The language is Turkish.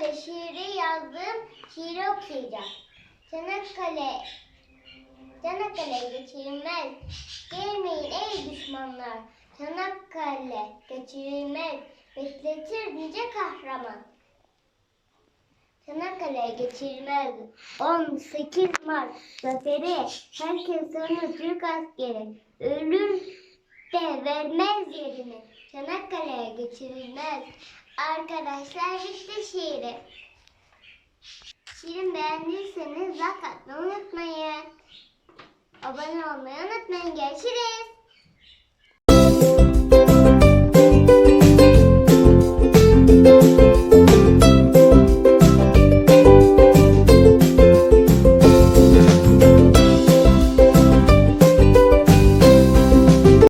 Çanakkale şiiri yazdım. Şiiri okuyacağım. Çanakkale Çanakkale geçirilmez. Gelmeyin ey düşmanlar. Çanakkale geçirilmez. Bekletir nice kahraman. Çanakkale geçirilmez. 18 Mart zaferi. Herkes sanır Türk askeri. Ölür de vermez yerini. Çanakkale geçirilmez. Arkadaşlar bitti şiiri. Beğendiyseniz like atmayı unutmayın. Abone olmayı unutmayın. Görüşürüz.